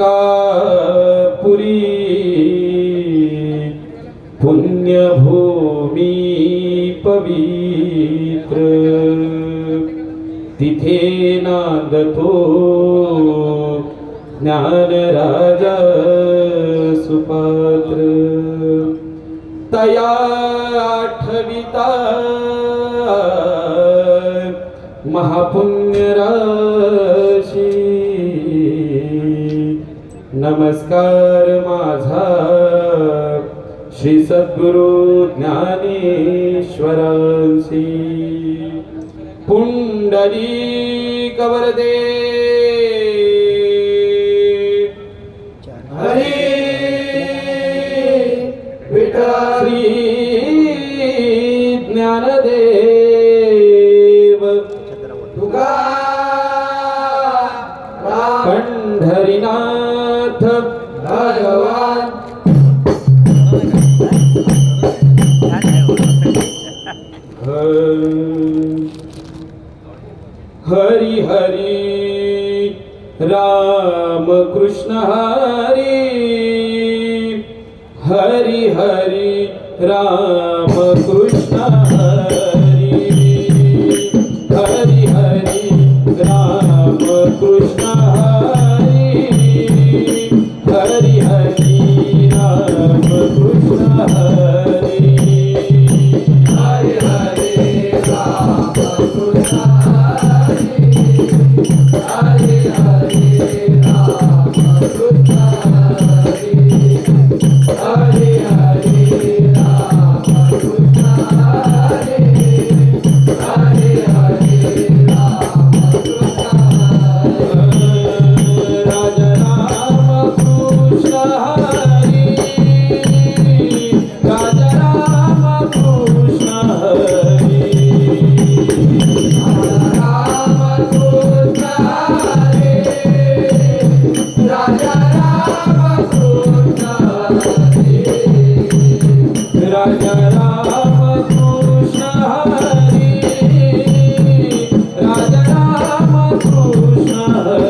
पुरी पुण्यभूमी पवित्र। तिथे नांदतो ज्ञानराजा सुपात्र। तया आठविता महापुण्यरा नमस्कार माझा. श्री सद्गुरु ज्ञानेश्वरांशी. पुंडली कवरदे. हरे. विठारी Hari Hari Ram Krishna Hari Hari Hari Ram Krishna Hari Hari Hari Ram Krishna Hari Hari Hari Ram Krishna Hari. Hari Ram Krishna 날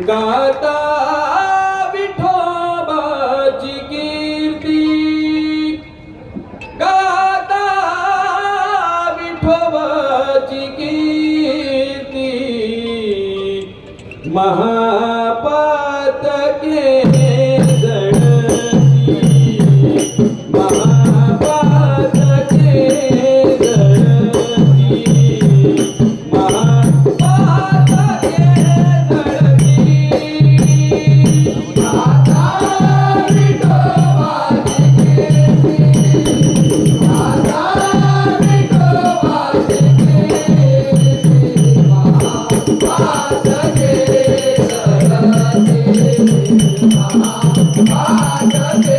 ਗਾਤਾ Okay, okay, okay.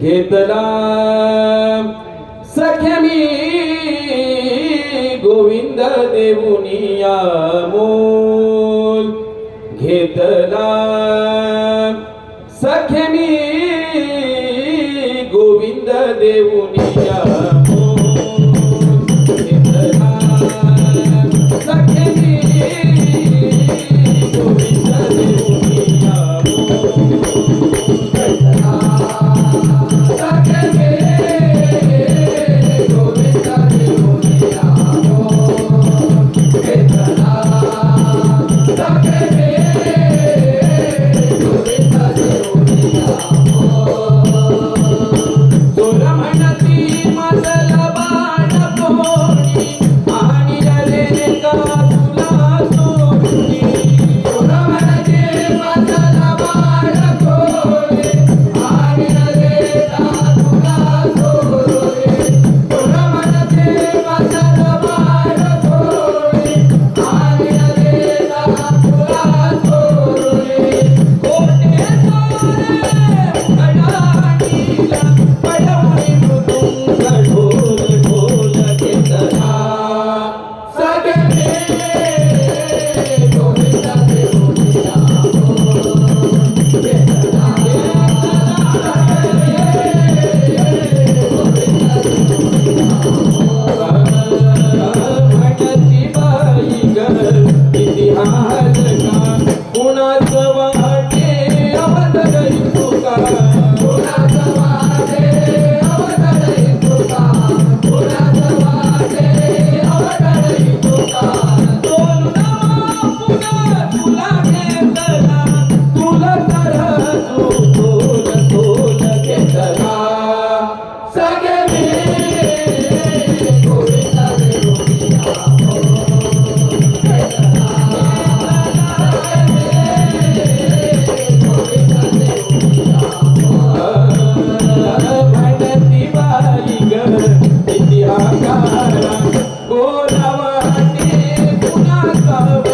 घेतला सख्य मी गोविंद देऊनिया मोल घेतला सख्य मी गोविंद देऊनिया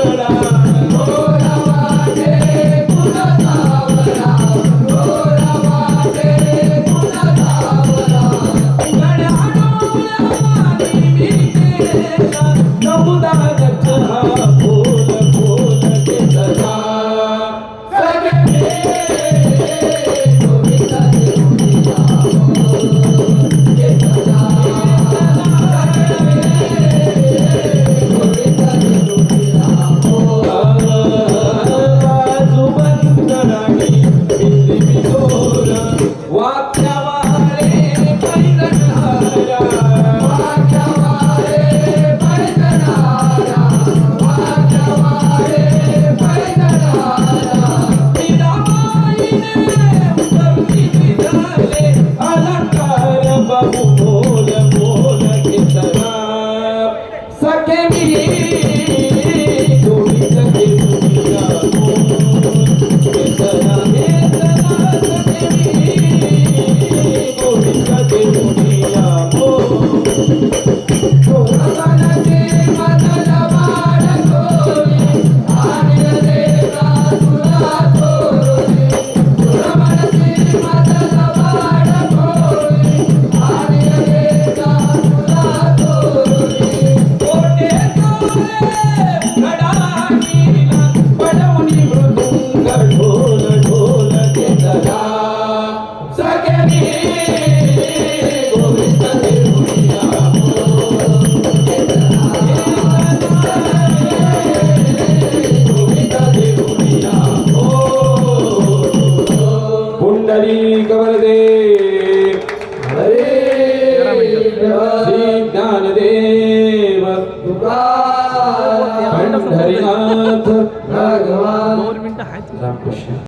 ahora.